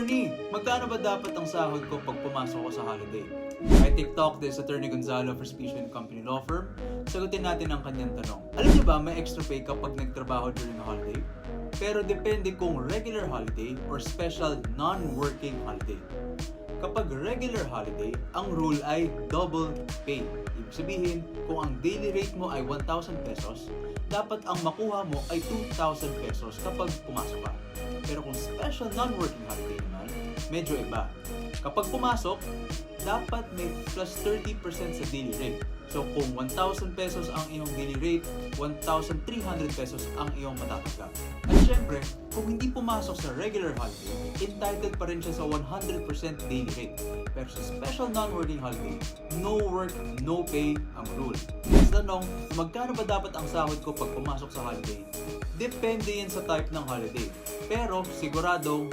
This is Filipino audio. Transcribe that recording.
Attorney, magkano ba dapat ang sahod ko pag pumasok ko sa holiday? I TikTok this Attorney Gonzalo for Speech and Company Law Firm. Sagutin natin ang kanyang tanong. Alam niyo ba may extra pay kapag nagtrabaho during a holiday? Pero depende kung regular holiday or special non-working holiday. Kapag regular holiday, ang rule ay double pay. Ibig sabihin, kung ang daily rate mo ay 1,000 pesos, dapat ang makuha mo ay 2,000 pesos kapag pumasok ka. Pero kung special non-working holiday naman, medyo iba. Kapag pumasok, dapat may plus 30% sa daily rate. So kung 1,000 pesos ang iyong daily rate, 1,300 pesos ang iyong matatanggap. At syempre, kung hindi pumasok sa regular holiday, entitled pa rin siya sa 100% daily rate. Pero sa special non-working holiday, no work, no pay ang rule. Next tanong, magkano ba dapat ang sahod ko pag pumasok sa holiday? Depende yan sa type ng holiday. Pero siguradong